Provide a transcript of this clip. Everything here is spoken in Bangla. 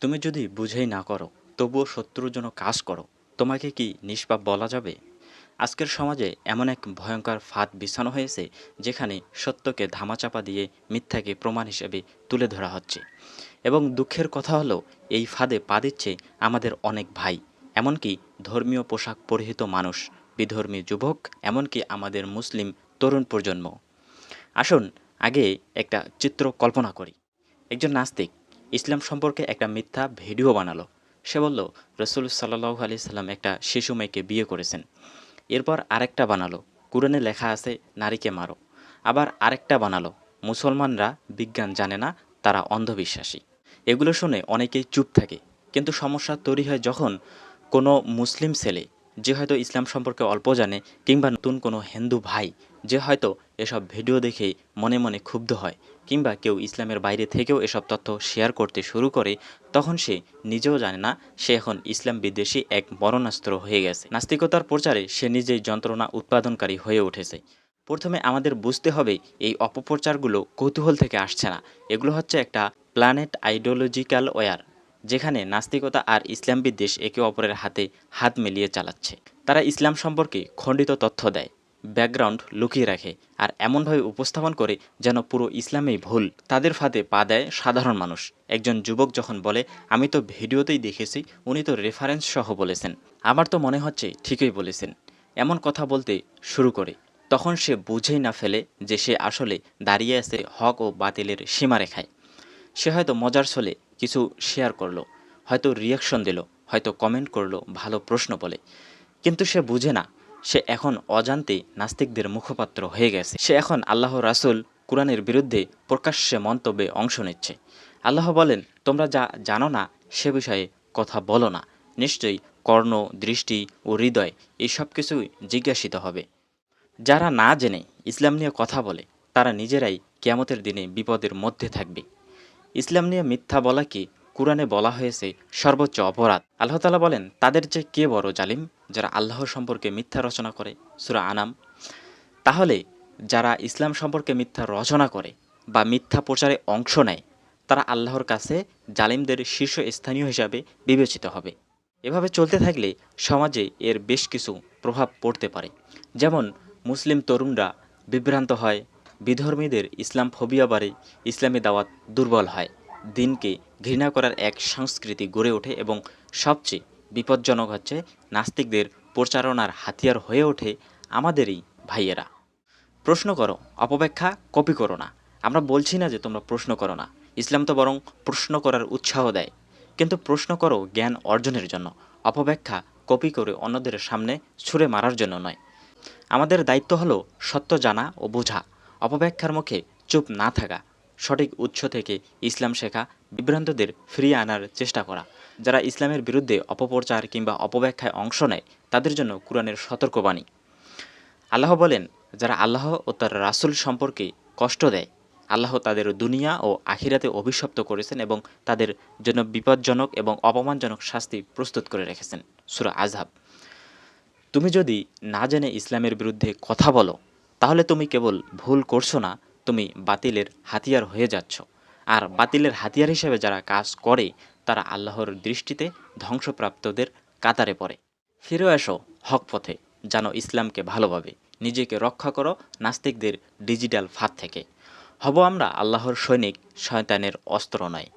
তুমি যদি বুঝেই না করো, তবুও শত্রুর জন্য কাজ করো, তোমাকে কি নিষ্পাপ বলা যাবে? আজকের সমাজে এমন এক ভয়ঙ্কর ফাঁদ বিছানো হয়েছে, যেখানে সত্যকে ধামাচাপা দিয়ে মিথ্যাকে প্রমাণ হিসেবে তুলে ধরা হচ্ছে। এবং দুঃখের কথা হলো, এই ফাঁদে পা দিচ্ছে আমাদের অনেক ভাই। এমনকি ধর্মীয় পোশাক পরিহিত মানুষ, বিধর্মী যুবক, এমনকি আমাদের মুসলিম তরুণ প্রজন্ম। আসুন, আগে একটা চিত্র কল্পনা করি। একজন নাস্তিক ইসলাম সম্পর্কে একটা মিথ্যা ভিডিও বানালো। সে বলল, রসুল সাল্লাহ আলি সাল্লাম একটা শিশু মেয়েকে বিয়ে করেছেন। এরপর আরেকটা বানালো। কুরআনে লেখা আছে, নারীকে মারো। আবার আরেকটা বানালো। মুসলমানরা বিজ্ঞান জানে না, তারা অন্ধবিশ্বাসী। এগুলো শুনে অনেকেই চুপ থাকে। কিন্তু সমস্যা তৈরি হয় যখন কোনো মুসলিম ছেলে যে হয়তো ইসলাম সম্পর্কে অল্প জানে কিংবা নতুন কোনো হিন্দু ভাই, যে হয়তো এসব ভিডিও দেখে মনে মনে ক্ষুব্ধ হয় কিংবা কেউ ইসলামের বাইরে থেকেও এসব তথ্য শেয়ার করতে শুরু করে, তখন সে নিজেও জানে না সে এখন ইসলাম বিদ্বেষী এক মরণাস্ত্র হয়ে গেছে। নাস্তিকতার প্রচারে সে নিজেই যন্ত্রণা উৎপাদনকারী হয়ে উঠেছে। প্রথমে আমাদের বুঝতে হবে এই অপপ্রচারগুলো কৌতূহল থেকে আসছে না। এগুলো হচ্ছে একটা প্ল্যানেট আইডিওলজিক্যাল ওয়ার যেখানে নাস্তিকতা আর ইসলাম বিদ্বেষ একে অপরের হাতে হাত মিলিয়ে চালাচ্ছে। তারা ইসলাম সম্পর্কে খণ্ডিত তথ্য দেয়, ব্যাকগ্রাউন্ড লুকিয়ে রাখে আর এমনভাবে উপস্থাপন করে যেন পুরো ইসলামেই ভুল। তাদের ফাঁদে পা দেয় সাধারণ মানুষ। একজন যুবক যখন বলে, আমি তো ভিডিওতেই দেখেছি, উনি তো রেফারেন্স সহ বলেছেন। আমার তো মনে হচ্ছে ঠিকই বলেছেন। এমন কথা বলতে শুরু করে। তখন সে বুঝেই না ফেলে যে সে আসলে দাঁড়িয়ে আছে হক ও বাতিলের সীমারেখায়। সে হয়তো মজার ছলে কিছু শেয়ার করল, হয়তো রিয়াকশন দিল, হয়তো কমেন্ট করল, ভালো প্রশ্ন বলে। কিন্তু সে বুঝে না, সে এখন অজান্তে নাস্তিকদের মুখপাত্র হয়ে গেছে। সে এখন আল্লাহ রাসুল কোরআনের বিরুদ্ধে প্রকাশ্যে মন্তব্যে অংশ নিচ্ছে। আল্লাহ বলেন, তোমরা যা জানো না, সে বিষয়ে কথা বলো না। নিশ্চয়ই কর্ণ, দৃষ্টি ও হৃদয়, এই সব কিছুই জিজ্ঞাসিত হবে। যারা না জেনে ইসলাম নিয়ে কথা বলে, তারা নিজেরাই কেয়ামতের দিনে বিপদের মধ্যে থাকবে। ইসলাম নিয়ে মিথ্যা বলা কি কোরআনে বলা হয়েছে সর্বোচ্চ অপরাধ? আল্লাহ তালা বলেন, তাদের যে কে বড় জালিম যারা আল্লাহ সম্পর্কে মিথ্যা রচনা করে? সুরা আনাম। তাহলে যারা ইসলাম সম্পর্কে মিথ্যা রচনা করে বা মিথ্যা প্রচারে অংশ নেয়, তারা আল্লাহর কাছে জালিমদের শীর্ষ স্থানীয় হিসাবে বিবেচিত হবে। এভাবে চলতে থাকলে সমাজে এর বেশ কিছু প্রভাব পড়তে পারে। যেমন, মুসলিম তরুণরা বিভ্রান্ত হয় বিধর্মীদের ইসলাম ফোবিয়া বাড়ে, ইসলামী দাওয়াত দুর্বল হয়, দিনকে ঘৃণা করার এক সংস্কৃতি গড়ে ওঠে এবং সবচেয়ে বিপজ্জনক হচ্ছে নাস্তিকদের প্রচারণার হাতিয়ার হয়ে ওঠে আমাদেরই ভাইয়েরা। প্রশ্ন করো, অপব্যাখ্যা কপি করো না। আমরা বলছি না যে তোমরা প্রশ্ন করো না। ইসলাম তো বরং প্রশ্ন করার উৎসাহ দেয়। কিন্তু প্রশ্ন করো জ্ঞান অর্জনের জন্য, অপব্যাখ্যা কপি করে অন্যদের সামনে ছুঁড়ে মারার জন্য নয়। আমাদের দায়িত্ব হলো সত্য জানা ও বোঝা। অপব্যাখ্যার মুখে চুপ না থাকা, সঠিক উৎস থেকে ইসলাম শেখা, বিভ্রান্তদের ফিরিয়ে আনার চেষ্টা করা। যারা ইসলামের বিরুদ্ধে অপপ্রচার কিংবা অপব্যাখ্যায় অংশ নেয়, তাদের জন্য কোরআনের সতর্কবাণী। আল্লাহ বলেন, যারা আল্লাহ ও তার রাসুল সম্পর্কে কষ্ট দেয়, আল্লাহ তাদের দুনিয়া ও আখিরাতে অভিশপ্ত করেছেন এবং তাদের জন্য বিপজ্জনক এবং অপমানজনক শাস্তি প্রস্তুত করে রেখেছেন। সুরা আজহাব তুমি যদি না জেনে ইসলামের বিরুদ্ধে কথা বলো তাহলে তুমি কেবল ভুল করছ না, তুমি বাতিলের হাতিয়ার হয়ে যাচ্ছ। আর বাতিলের হাতিয়ার হিসেবে যারা কাজ করে, তারা আল্লাহর দৃষ্টিতে ধ্বংসপ্রাপ্তদের কাতারে পড়ে। ফিরে এসো হক পথে জানো ইসলামকে ভালোভাবে নিজেকে রক্ষা করো নাস্তিকদের ডিজিটাল ফাঁদ থেকে। হব আমরা আল্লাহর সৈনিক, শয়তানের অস্ত্র নয়।